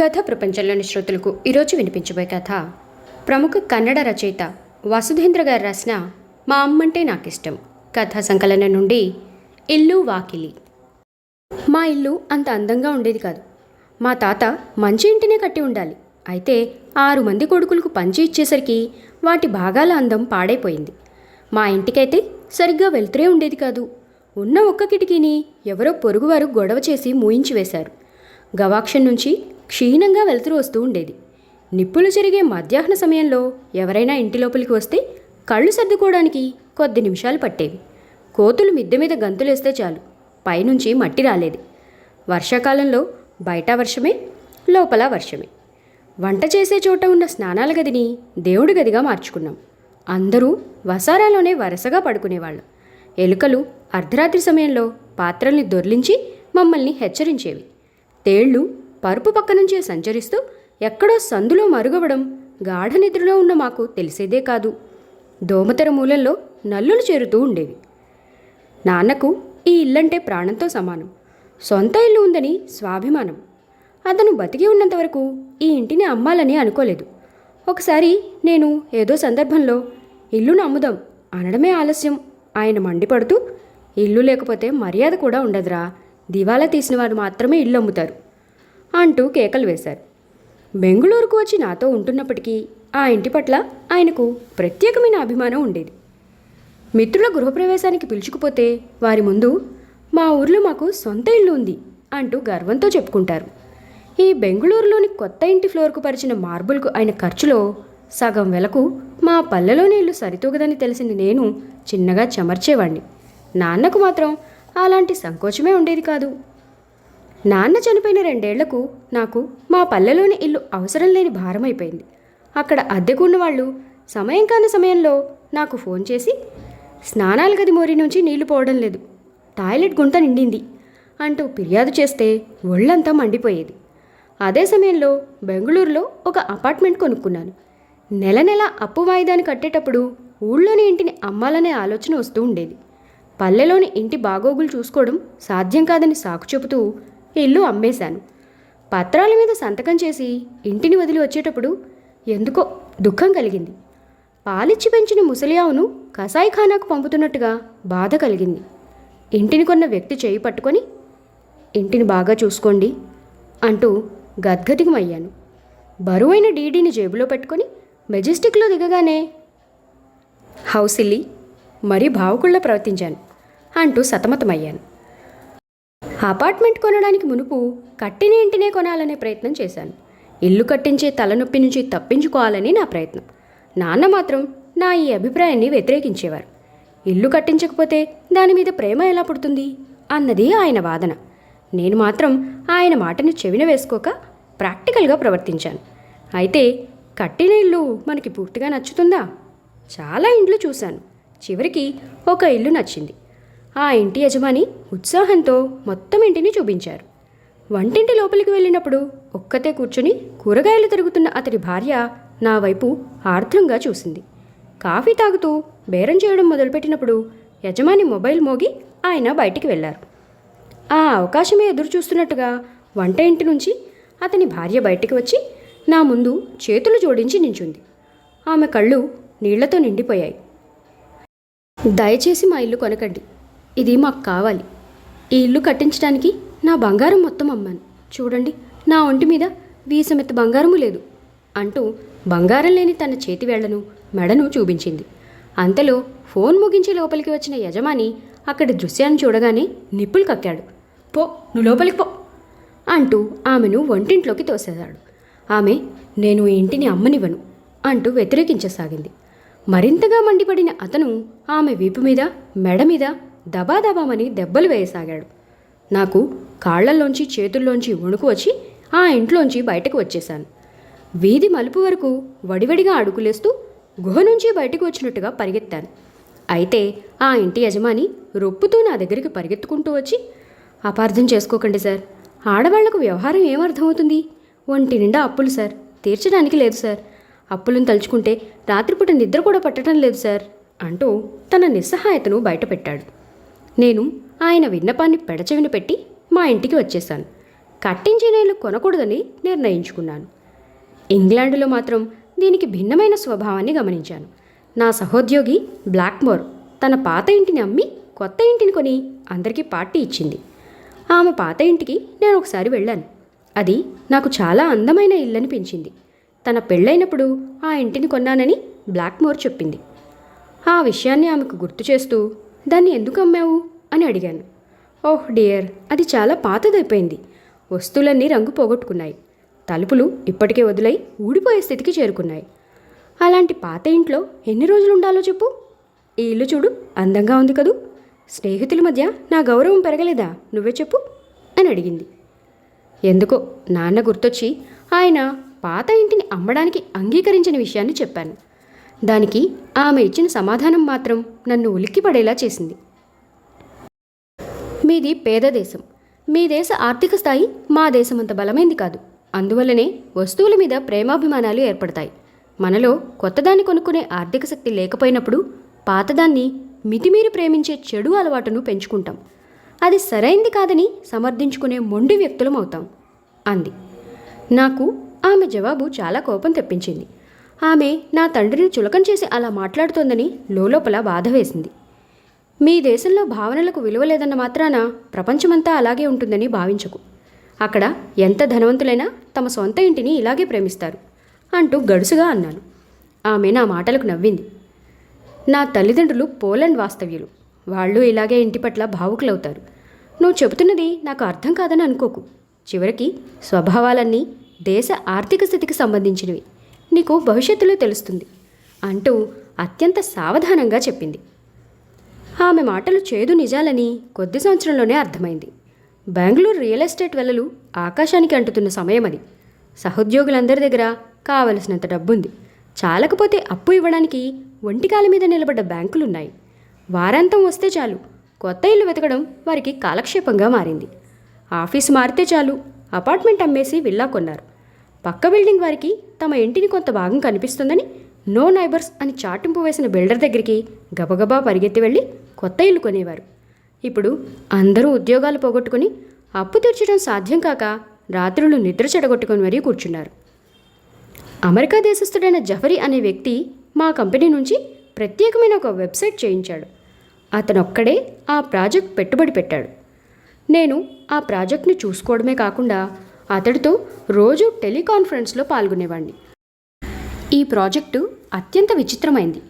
కథ ప్రపంచంలోని శ్రోతలకు ఈరోజు వినిపించబోయే కథ. ప్రముఖ కన్నడ రచయిత వసుధేంద్ర గారు రాసిన మా అమ్మంటే నాకిష్టం కథా సంకలనం నుండి ఇల్లు వాకిలి. మా ఇల్లు అంత అందంగా ఉండేది కాదు. మా తాత మంచి ఇంటినే కట్టి ఉండాలి. అయితే ఆరు మంది కొడుకులకు పంచి ఇచ్చేసరికి వాటి భాగాల అందం పాడైపోయింది. మా ఇంటికైతే సరిగ్గా వెలుతురే ఉండేది కాదు. ఉన్న ఒక్క కిటికీని ఎవరో పొరుగువారు గొడవ చేసి మూయించి వేశారు. గవాక్షం నుంచి క్షీణంగా వెలుతురు వస్తూ ఉండేది. నిప్పులు జరిగే మధ్యాహ్న సమయంలో ఎవరైనా ఇంటి లోపలికి వస్తే కళ్ళు సర్దుకోవడానికి కొద్ది నిమిషాలు పట్టేవి. కోతులు మిద్దె మీద గంతులేస్తే చాలు. పైనుంచి మట్టి రాలేది. వర్షాకాలంలో బయట వర్షమే లోపల వర్షమే. వంట చేసే చోట ఉన్న స్నానాల గదిని దేవుడి గదిగా మార్చుకున్నాం. అందరూ వసారాలోనే వరుసగా పడుకునేవాళ్ళు. ఎలుకలు అర్ధరాత్రి సమయంలో పాత్రల్ని దొర్లించి మమ్మల్ని హెచ్చరించేవి. తేళ్ళు పరుపు పక్క నుంచే సంచరిస్తూ ఎక్కడో సందులో మరుగవడం గాఢ నిద్రలో ఉన్న మాకు తెలిసేదే కాదు. దోమతెర మూలల్లో నల్లులు చేరుతూ ఉండేవి. నాన్నకు ఈ ఇల్లంటే ప్రాణంతో సమానం. సొంత ఇల్లు ఉందని స్వాభిమానం. అతను బతికి ఉన్నంత వరకు ఈ ఇంటిని అమ్మాలని అనుకోలేదు. ఒకసారి నేను ఏదో సందర్భంలో ఇల్లును అమ్ముదాం అనడమే ఆలస్యం. ఆయన మండిపడుతూ ఇల్లు లేకపోతే మర్యాద కూడా ఉండదురా. దివాలా తీసిన వారు మాత్రమే ఇల్లు అమ్ముతారు. అంటూ కేకలు వేశారు. బెంగుళూరుకు వచ్చి నాతో ఉంటున్నప్పటికీ ఆ ఇంటి పట్ల ఆయనకు ప్రత్యేకమైన అభిమానం ఉండేది. మిత్రుల గృహప్రవేశానికి పిలుచుకుపోతే వారి ముందు మా ఊర్లో మాకు సొంత ఇల్లు ఉంది అంటూ గర్వంతో చెప్పుకుంటారు. ఈ బెంగుళూరులోని కొత్త ఇంటి ఫ్లోర్కు పరిచిన మార్బుల్కు అయిన ఖర్చులో సగం వెలకు మా పల్లెలోని ఇల్లు సరితూగదని తెలిసిన నేను చిన్నగా చెమర్చేవాణ్ణి. నాన్నకు మాత్రం అలాంటి సంకోచమే ఉండేది కాదు. నాన్న చనిపోయిన రెండేళ్ళకు నాకు మా పల్లెలోని ఇల్లు అవసరం లేని భారమైపోయింది అక్కడ అద్దెకున్న వాళ్ళు సమయం కాని సమయంలో నాకు ఫోన్ చేసి స్నానాల గది మోరి నుంచి నీళ్ళు పోవడం లేదు. టాయిలెట్ గుంట నిండింది అంటూ ఫిర్యాదు చేస్తే ఒళ్ళంతా మండిపోయేది. అదే సమయంలో బెంగళూరులో ఒక అపార్ట్మెంట్ కొనుక్కున్నాను. నెల నెల అప్పు వాయిదాని కట్టేటప్పుడు ఊళ్ళోని ఇంటిని అమ్మాలనే ఆలోచన వస్తూ ఉండేది. పల్లెలోని ఇంటి బాగోగులు చూసుకోవడం సాధ్యం కాదని సాకు చెబుతూ ఇల్లు అమ్మేశాను. పత్రాల మీద సంతకం చేసి ఇంటిని వదిలి వచ్చేటప్పుడు ఎందుకో దుఃఖం కలిగింది. పాలిచ్చి పెంచిన ముసలియావును కసాయిఖానాకు పంపుతున్నట్టుగా బాధ కలిగింది. ఇంటిని కొన్న వ్యక్తి చేయి పట్టుకొని ఇంటిని బాగా చూసుకోండి అంటూ గద్గదిగమయ్యాను బరువైన డీడీని జేబులో పెట్టుకొని మెజెస్టిక్లో దిగగానే హౌస్ ఇల్లి మరీ భావుకుళ్ళ ప్రవర్తించాను అంటూ సతమతమయ్యాను. అపార్ట్మెంట్ కొనడానికి మునుపు కట్టిన ఇంటినే కొనాలనే ప్రయత్నం చేశాను. ఇల్లు కట్టించే తలనొప్పి నుంచి తప్పించుకోవాలని నా ప్రయత్నం. నాన్న మాత్రం నా ఈ అభిప్రాయాన్ని వ్యతిరేకించేవారు. ఇల్లు కట్టించకపోతే దాని మీద ప్రేమ ఎలా పుడుతుంది? అన్నది ఆయన వాదన. నేను మాత్రం ఆయన మాటను చెవిన వేసుకోక ప్రాక్టికల్గా ప్రవర్తించాను. అయితే కట్టిన ఇల్లు మనకి పూర్తిగా నచ్చుతుందా? చాలా ఇండ్లు చూశాను. చివరికి ఒక ఇల్లు నచ్చింది. ఆ ఇంటి యజమాని ఉత్సాహంతో మొత్తం ఇంటిని చూపించారు. వంటింటి లోపలికి వెళ్ళినప్పుడు ఒక్కతే కూర్చుని కూరగాయలు తిరుగుతున్న అతడి భార్య నా వైపు ఆర్ద్రంగా చూసింది. కాఫీ తాగుతూ బేరం చేయడం మొదలుపెట్టినప్పుడు యజమాని మొబైల్ మోగి ఆయన బయటికి వెళ్ళారు. ఆ అవకాశమే ఎదురు చూస్తున్నట్టుగా వంట ఇంటి నుంచి అతని భార్య బయటికి వచ్చి నా ముందు చేతులు జోడించి నించుంది. ఆమె కళ్ళు నీళ్ళతో నిండిపోయాయి. దయచేసి మా ఇల్లు కొనకండి. ఇది మాకు కావాలి. ఈ ఇల్లు కట్టించడానికి నా బంగారం మొత్తం అమ్మాను. చూడండి నా ఒంటి మీద వీసమెత్త బంగారము లేదు అంటూ బంగారం లేని తన చేతి వేళ్ళను మెడను చూపించింది. అంతలో ఫోన్ ముగించి లోపలికి వచ్చిన యజమాని అక్కడి దృశ్యాన్ని చూడగానే నిప్పులు కక్కాడు. పో నువ్వు లోపలికి పో అంటూ ఆమెను వంటింట్లోకి తోసేశాడు. ఆమె నేను ఇంటిని అమ్మనివ్వను అంటూ వ్యతిరేకించసాగింది. మరింతగా మండిపడిన అతను ఆమె వీపు మీద మెడ మీద దబాదబామని దెబ్బలు వేయసాగాడు. నాకు కాళ్ళల్లోంచి చేతుల్లోంచి వణుకు వచ్చి ఆ ఇంట్లోంచి బయటకు వచ్చేశాను. వీధి మలుపు వరకు వడివడిగా అడుగులేస్తూ గుహ నుంచి బయటకు వచ్చినట్టుగా పరిగెత్తాను. అయితే ఆ ఇంటి యజమాని రొప్పుతూ నా దగ్గరికి పరిగెత్తుకుంటూ వచ్చి అపార్థం చేసుకోకండి సార్. ఆడవాళ్ళకు వ్యవహారం ఏమర్థమవుతుంది? ఒంటి నిండా అప్పులు సార్. తీర్చడానికి లేదు సార్. అప్పులను తలుచుకుంటే రాత్రిపూట నిద్ర కూడా పట్టడం లేదు సార్ అంటూ తన నిస్సహాయతను బయటపెట్టాడు. నేను ఆయన విన్నపాన్ని పెడచెవిన పెట్టి మా ఇంటికి వచ్చేశాను. కట్టించిన ఇల్లు కొనకూడదని నిర్ణయించుకున్నాను. ఇంగ్లాండ్లో మాత్రం దీనికి భిన్నమైన స్వభావాన్ని గమనించాను. నా సహోద్యోగి బ్లాక్మోర్ తన పాత ఇంటిని అమ్మి కొత్త ఇంటిని కొని అందరికీ పార్టీ ఇచ్చింది. ఆమె పాత ఇంటికి నేను ఒకసారి వెళ్ళాను. అది నాకు చాలా అందమైన ఇల్లు అనిపించింది తన పెళ్ళైనప్పుడు ఆ ఇంటిని కొన్నానని బ్లాక్మోర్ చెప్పింది. ఆ విషయాన్ని ఆమెకు గుర్తు చేస్తూ దాన్ని ఎందుకు అమ్మావు? అని అడిగాను. ఓహ్ డియర్ అది చాలా పాతదైపోయింది. వస్తువులన్నీ రంగు పోగొట్టుకున్నాయి. తలుపులు ఇప్పటికే వదిలై ఊడిపోయే స్థితికి చేరుకున్నాయి. అలాంటి పాత ఇంట్లో ఎన్ని రోజులు ఉండాలో చెప్పు? ఈ ఇల్లు చూడు అందంగా ఉంది కదూ. స్నేహితుల మధ్య నా గౌరవం పెరగలేదా? నువ్వే చెప్పు అని అడిగింది. ఎందుకో నాన్న గుర్తొచ్చి ఆయన పాత ఇంటిని అమ్మడానికి అంగీకరించిన విషయాన్ని చెప్పాను. దానికి ఆమె ఇచ్చిన సమాధానం మాత్రం నన్ను ఉలిక్కిపడేలా చేసింది. మీది పేద దేశం. మీ దేశ ఆర్థిక స్థాయి మా దేశం అంత బలమైంది కాదు. అందువల్లనే వస్తువుల మీద ప్రేమాభిమానాలు ఏర్పడతాయి. మనలో కొత్తదాన్ని కొనుక్కునే ఆర్థిక శక్తి లేకపోయినప్పుడు పాతదాన్ని మితిమీరి ప్రేమించే చెడు అలవాటును పెంచుకుంటాం. అది సరైంది కాదని సమర్థించుకునే మొండి వ్యక్తులం అవుతాం అంది. నాకు ఆమె జవాబు చాలా కోపం తెప్పించింది. ఆమె నా తండ్రిని చులకం చేసి అలా మాట్లాడుతోందని లోపల బాధ వేసింది. మీ దేశంలో భావనలకు విలువ లేదన్న మాత్రాన ప్రపంచమంతా అలాగే ఉంటుందని భావించకు. అక్కడ ఎంత ధనవంతులైనా తమ సొంత ఇంటిని ఇలాగే ప్రేమిస్తారు అంటూ గడుసుగా అన్నాను. ఆమె నా మాటలకు నవ్వింది. నా తల్లిదండ్రులు పోలండ్ వాస్తవ్యులు. వాళ్ళు ఇలాగే ఇంటి పట్ల భావుకులవుతారు. నువ్వు చెబుతున్నది నాకు అర్థం కాదని అనుకోకు. చివరికి స్వభావాలన్నీ దేశ ఆర్థిక స్థితికి సంబంధించినవి. నీకు భవిష్యత్తులో తెలుస్తుంది అంటూ అత్యంత సావధానంగా చెప్పింది. ఆమె మాటలు చేదు నిజాలని కొద్ది సంవత్సరంలోనే అర్థమైంది. బెంగళూరు రియల్ ఎస్టేట్ వెలలు ఆకాశానికి అంటుతున్న సమయం అది సహోద్యోగులందరి దగ్గర కావలసినంత డబ్బుంది. చాలకపోతే అప్పు ఇవ్వడానికి ఒంటికాల మీద నిలబడ్డ బ్యాంకులున్నాయి. వారాంతం వస్తే చాలు కొత్త ఇల్లు వెతకడం వారికి కాలక్షేపంగా మారింది. ఆఫీసు మారితే చాలు అపార్ట్మెంట్ అమ్మేసి విల్లా కొన్నారు. పక్క బిల్డింగ్ వారికి తమ ఇంటిని కొంత భాగం కనిపిస్తుందని నో నైబర్స్ అని చాటింపు వేసిన బిల్డర్ దగ్గరికి గబగబా పరిగెత్తి వెళ్ళి కొత్త ఇల్లు కొనేవారు. ఇప్పుడు అందరూ ఉద్యోగాలు పోగొట్టుకుని అప్పు తీర్చడం సాధ్యం కాక రాత్రులు నిద్ర చెడగొట్టుకొని మరీ కూర్చున్నారు. అమెరికా దేశస్థుడైన జఫరీ అనే వ్యక్తి మా కంపెనీ నుంచి ప్రత్యేకమైన ఒక వెబ్సైట్ చేయించాడు. అతనొక్కడే ఆ ప్రాజెక్ట్ పెట్టుబడి పెట్టాడు. నేను ఆ ప్రాజెక్ట్ని చూసుకోవడమే కాకుండా అతడితో రోజు టెలికాన్ఫరెన్స్లో పాల్గొనేవాడిని ఈ ప్రాజెక్టు అత్యంత విచిత్రమైంది.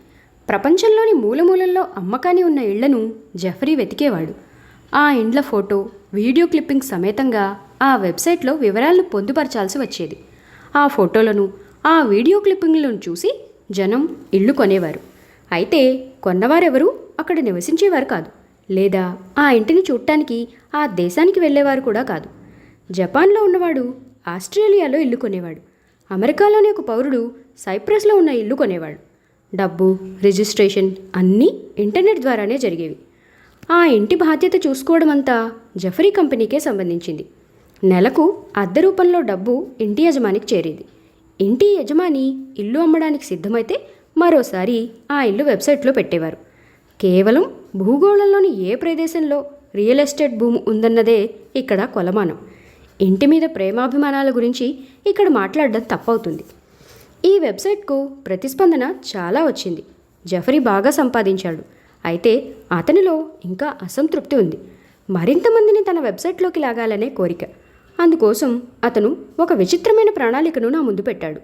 ప్రపంచంలోని మూలమూలల్లో అమ్మకాన్ని ఉన్న ఇళ్ళను జఫరీ వెతికేవాడు. ఆ ఇండ్ల ఫోటో వీడియో క్లిప్పింగ్ సమేతంగా ఆ వెబ్సైట్లో వివరాలను పొందుపరచాల్సి వచ్చేది. ఆ ఫోటోలను ఆ వీడియో క్లిప్పింగ్లను చూసి జనం ఇళ్ళు కొనేవారు. అయితే కొన్నవారెవరూ అక్కడ నివసించేవారు కాదు. లేదా ఆ ఇంటిని చూడటానికి ఆ దేశానికి వెళ్ళేవారు కూడా కాదు. జపాన్లో ఉన్నవాడు ఆస్ట్రేలియాలో ఇల్లు కొనేవాడు. అమెరికాలోని ఒక పౌరుడు సైప్రస్లో ఉన్న ఇల్లు కొనేవాడు. డబ్బు రిజిస్ట్రేషన్ అన్నీ ఇంటర్నెట్ ద్వారానే జరిగేవి. ఆ ఇంటి బాధ్యత చూసుకోవడం అంతా జఫరీ కంపెనీకే సంబంధించింది. నెలకు అద్దె రూపంలో డబ్బు ఇంటి యజమానికి చేరేది. ఇంటి యజమాని ఇల్లు అమ్మడానికి సిద్ధమైతే మరోసారి ఆ ఇల్లు వెబ్సైట్లో పెట్టేవారు. కేవలం భూగోళంలోని ఏ ప్రదేశంలో రియల్ ఎస్టేట్ భూమి ఉందన్నదే ఇక్కడ కొలమానం. ఇంటి మీద ప్రేమాభిమానాల గురించి ఇక్కడ మాట్లాడడం తప్పవుతుంది. ఈ వెబ్సైట్కు ప్రతిస్పందన చాలా వచ్చింది. జఫరీ బాగా సంపాదించాడు. అయితే అతనిలో ఇంకా అసంతృప్తి ఉంది. మరింతమందిని తన వెబ్సైట్లోకి లాగాలనే కోరిక. అందుకోసం అతను ఒక విచిత్రమైన ప్రణాళికను నా ముందు పెట్టాడు.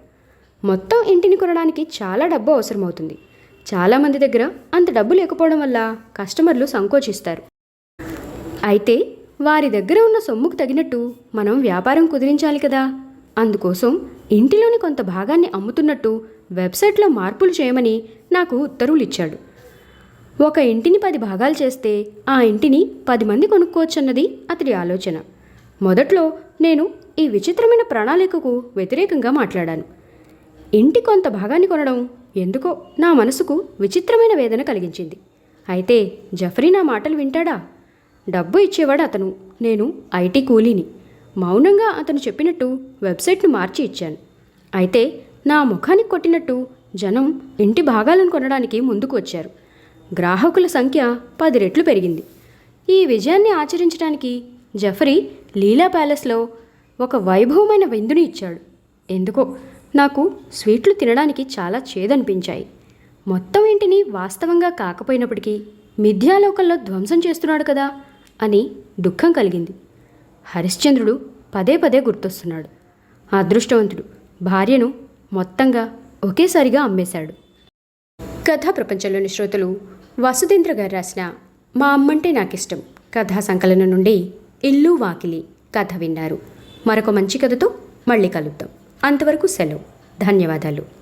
మొత్తం ఇంటిని కొనడానికి చాలా డబ్బు అవసరమవుతుంది. చాలామంది దగ్గర అంత డబ్బు లేకపోవడం వల్ల కస్టమర్లు సంకోచిస్తారు. అయితే వారి దగ్గర ఉన్న సొమ్ముకు తగినట్టు మనం వ్యాపారం కుదిరించాలి కదా. అందుకోసం ఇంటిలోని కొంత భాగాన్ని అమ్ముతున్నట్టు వెబ్సైట్లో మార్పులు చేయమని నాకు ఉత్తర్వులు ఇచ్చాడు. ఒక ఇంటిని పది భాగాలు చేస్తే ఆ ఇంటిని పది మంది కొనుక్కోవచ్చన్నది అతడి ఆలోచన. మొదట్లో నేను ఈ విచిత్రమైన ప్రణాళికకు వ్యతిరేకంగా మాట్లాడాను. ఇంటి కొంత భాగాన్ని కొనడం ఎందుకో నా మనసుకు విచిత్రమైన వేదన కలిగించింది. అయితే జఫరీ నా మాటలు వింటాడా? డబ్బు ఇచ్చేవాడు అతను. నేను ఐటీ కూలీని. మౌనంగా అతను చెప్పినట్టు వెబ్సైట్ను మార్చి ఇచ్చాను. అయితే నా ముఖానికి కొట్టినట్టు జనం ఇంటి భాగాలను కొనడానికి ముందుకు వచ్చారు. గ్రాహకుల సంఖ్య పది రెట్లు పెరిగింది. ఈ విజయాన్ని ఆచరించడానికి జఫరీ లీలా ప్యాలెస్లో ఒక వైభవమైన విందుని ఇచ్చాడు. ఎందుకో? నాకు స్వీట్లు తినడానికి చాలా చేదనిపించాయి. మొత్తం ఇంటిని వాస్తవంగా కాకపోయినప్పటికీ మిథ్యాలోకంలో ధ్వంసం చేస్తున్నాడు కదా? అని దుఃఖం కలిగింది. హరిశ్చంద్రుడు పదే పదే గుర్తొస్తున్నాడు. అదృష్టవంతుడు. భార్యను మొత్తంగా ఒకేసారిగా అమ్మేశాడు. కథా ప్రపంచంలోని శ్రోతలు వసుధేంద్ర గారు రాసిన మా అమ్మంటే నాకిష్టం కథా సంకలనం నుండి ఇల్లు వాకిలి కథ విన్నారు. మరొక మంచి కథతో మళ్ళీ కలుద్దాం. అంతవరకు సెలవు. ధన్యవాదాలు.